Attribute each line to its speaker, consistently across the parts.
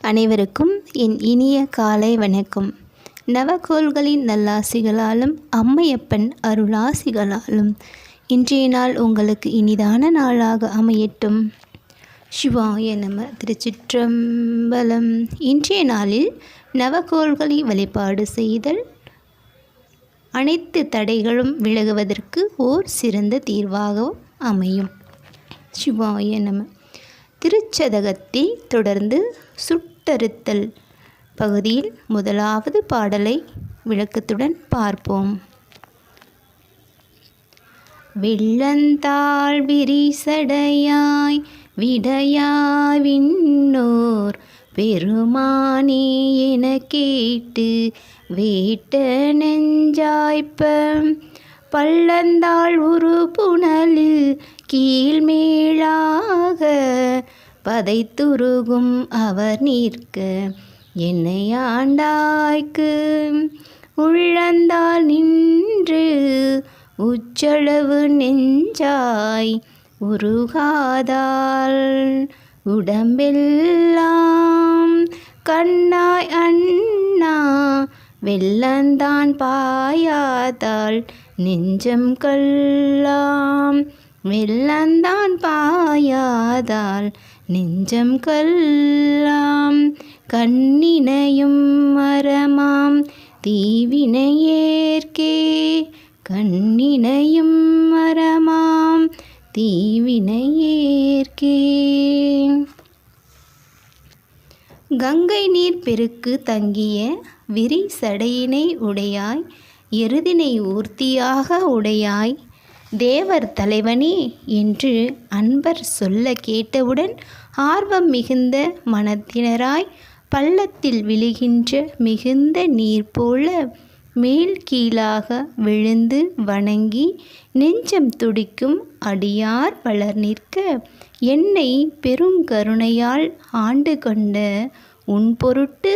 Speaker 1: அனைவருக்கும் என் இனிய காலை வணக்கம். நவகோள்களின் நல்லாசிகளாலும் அம்மையப்பன் அருளாசிகளாலும் இன்றைய நாள் உங்களுக்கு இனிதான நாளாக அமையட்டும். சிவாய நம திருச்சிற்றம்பலம். இன்றைய நாளில் நவகோள்களை வழிபாடு செய்தல் அனைத்து தடைகளும் விலகுவதற்கு ஓர் சிறந்த தீர்வாகவும் அமையும். சிவாய நம திருச்சதகத்தில் தொடர்ந்து சுட்டறுத்தல் பகுதியில் முதலாவது பாடலை விளக்கத்துடன் பார்ப்போம். வெள்ளந்தாள் விரிசடையாய் விடையா விண்ணோர் பெருமானே என கேட்டு வேட்ட நெஞ்சாய்ப்பம். பள்ளந்தாள் ஒரு புனலில் கீழ்மேளாக பதைத்துருகும் அவர் நிற்க என்னை ஆண்டாய்க்கு. உள்ளந்தால் நின்று உச்சளவு நெஞ்சாய் உருகாதால் உடம்பெல்லாம் கண்ணாய் அண்ணா வெள்ளந்தான் பாயாதால் நெஞ்சம் கல்லாம் வெள்ளந்தான் பாயாதால் நெஞ்சம் கல்லாம் கண்ணினையும் மரமாம் தீவினையேற்கே கண்ணினையும் மரமாம் தீவினையேற்கே கங்கை நீர் பெருக்கு தங்கிய விரி சடையினை உடையாய் எருதினை ஊர்த்தியாக உடையாய் தேவர் தலைவனே என்று அன்பர் சொல்ல கேட்டவுடன் ஆர்வம் மிகுந்த மனத்தினராய் பள்ளத்தில் விழுகின்ற மிகுந்த நீர் போல மேல் கீழாக விழுந்து வணங்கி நெஞ்சம் துடிக்கும் அடியார் வளர் நிற்க என்னை பெருங்கருணையால் ஆண்டு கொண்ட உன் பொருட்டு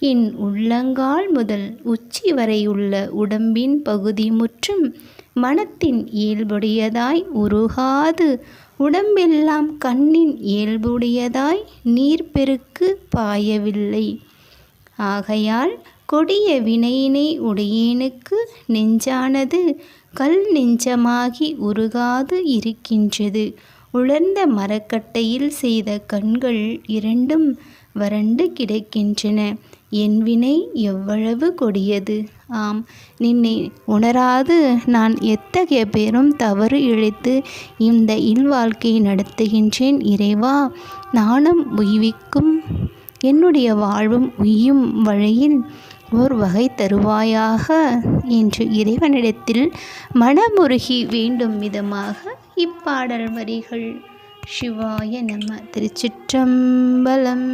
Speaker 1: என் உள்ளங்கால் முதல் உச்சி வரை உள்ள உடம்பின் பகுதி முற்றும் மனத்தின் இயல்புடையதாய் உருகாது. உடம்பெல்லாம் கண்ணின் இயல்புடையதாய் நீர்பெருக்கு பாயவில்லை. ஆகையால் கொடிய வினையினை உடையேனுக்கு நெஞ்சானது கல் நெஞ்சமாகி உருகாது இருக்கின்றது. உலர்ந்த மரக்கட்டையில் செய்த கண்கள் இரண்டும் வறண்டு கிடக்கின்றன. என் வினை எவ்வளவு கொடியது? ஆம் நின்னை உணராது நான் எத்தகைய பேரும் தவறு இழைத்து இந்த இல்வாழ்க்கையை நடத்துகின்றேன் இறைவா. நானும் உய்விக்கும் என்னுடைய வாழ்வும் உய்யும் வழியில் ஓர் வகை தருவாயாக என்று இறைவனிடத்தில் மனமுருகி வேண்டும் விதமாக இப்பாடல் வரிகள். சிவாய நம திருச்சிற்றம்பலம்.